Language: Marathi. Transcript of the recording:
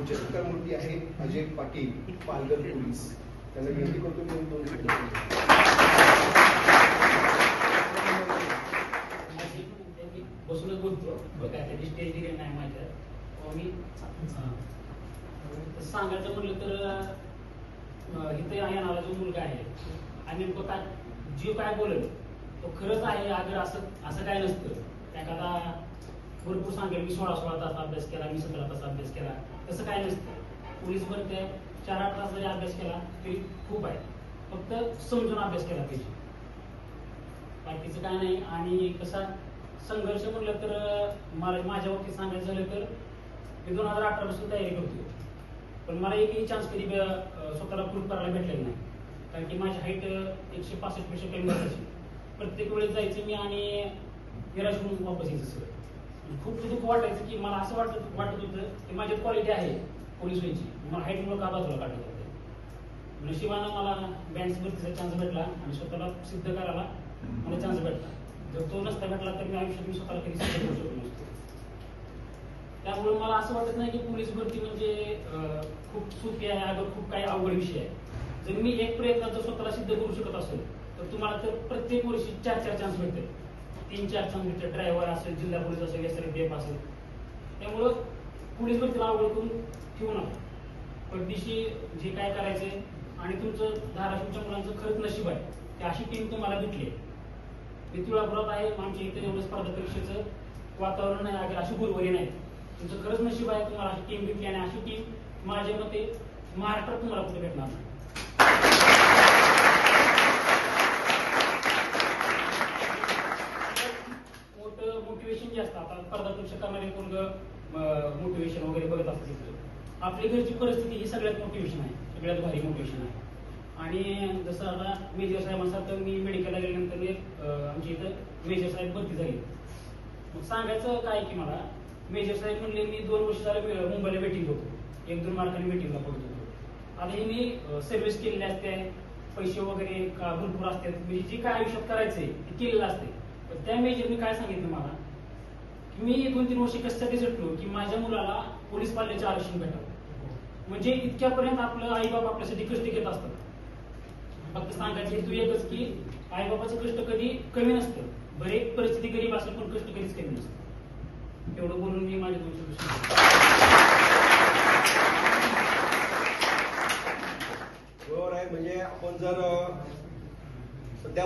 पुढचे मूर्ती आहे अजय पाटील पालघर पोलीस. त्यांना विनंती करतो मी दोन बसूनच बोलतो. बघा त्याची स्टेज दिली नाही माझ्या. मी सांगायचं म्हटलं तर अं, इथे येणारा जो मुलगा आहे आणि नेमकं काय जीव काय बोलत? तो खरंच आहे अगर असं असं काय नसतं. एखादा भरपूर सांगेल. मी सोळा सोळा तास अभ्यास केला मी सतरा तास अभ्यास केला. तसं काय नसतं. पोलीस बनते चार आठ तास जरी अभ्यास केला तरी खूप आहे. फक्त समजून अभ्यास केला पाहिजे. बाकीचं काय नाही. आणि कसा संघर्ष म्हटलं तर मला माझ्या बाबतीत सांगायचं झालं तर मी दोन हजार अठरा पासून तयारी करतो पण मला एकही चान्स कधी स्वतःला प्रूफ करायला भेटलेला नाही. कारण की माझी हाईट एकशे पासष्टपेक्षा कमी असायची. प्रत्येक वेळेस जायचं मी आणि निराश होऊन वापस यायचं सगळं. खूप दुःख वाटायचं की मला असं वाटत वाटत होतं की माझी क्वालिटी आहे पोलीस व्हायची म्हणजे मला हाईटमुळे का बाजूला काढत होते. नशिबानं मला बँड भरतीचा चान्स भेटला आणि स्वतःला सिद्ध करायला मला चान्स भेटला. जर तो नसता भेटला तर मी आयुष्यात मी स्वतःला कधी सिद्ध करू शकलो नसतो. त्यामुळे मला असं वाटत नाही की पोलीस भरती म्हणजे खूप सोपी आहे अगं खूप काही अवघड विषय आहे. जर मी एक प्रयत्न जर स्वतःला सिद्ध करू शकत असेल तर तुम्हाला तर प्रत्येक वर्षी चार चार चान्स भेटते तीन चार चान्स ड्रायव्हर असेल जिल्हा पोलीस असेल एस एफ असेल. त्यामुळं पोलीस भरतीला अवघड करून ठेवू नका. पडदिशी जे काय करायचंय आणि तुमचं धाराशिवच्या मुलांचं खरंच नशीब आहे की अशी टीम तुम्हाला भेटली आहे. मी तुळापुरात आहे आमच्या इथे एवढं स्पर्धा परीक्षेचं वातावरण नाही आहे अशी गुरुवारी नाही. तुमचं खरंच नशीब आहे तुम्हाला अशी टीम भेटली आणि अशी टीम माझ्या मते महाराष्ट्रात तुम्हाला कुठे भेटणार नाही. मोटिवेशन जे आता स्पर्धा परीक्षा करणारे मोटिवेशन वगैरे बघत असतात आपली घरची परिस्थिती ही सगळ्यात मोटिवेशन आहे सगळ्यात भारी मोटिवेशन आहे. आणि जसं आता मेजर साहेबांसारखं मी मेडिकलला गेल्यानंतर एक, आमच्या इथं मेजर साहेब भरती झाली. मग सांगायचं काय की मला मेजर साहेब म्हणले मी दोन वर्ष झाले मुंबईला वेटिंग होतो. एक दोन मार्काने वेटिंगला पडत होतो आता हे मी सर्व्हिस केलेली असते पैसे वगैरे का भरपूर असतात म्हणजे जे काय आयुष्यात करायचंय ते केलेलं असते. पण त्या मेजरने काय सांगितलं मला मी दोन तीन वर्ष कशासाठी झटलो? की माझ्या मुलाला पोलीस पाल्याचे आरक्षण भेटावं. म्हणजे इतक्यापर्यंत आपलं आई बाप आपल्यासाठी कष्ट घेत असतात. फक्त सांगायचं तू एकच की आई बाबाचं कष्ट कधी कमी नसतं. बरेच परिस्थिती गरीब असेल पण कष्ट कधीच कमी नसतं. एवढं बोलून मी माझ्या दोनशे बरोबर आहे. म्हणजे आपण जर सध्या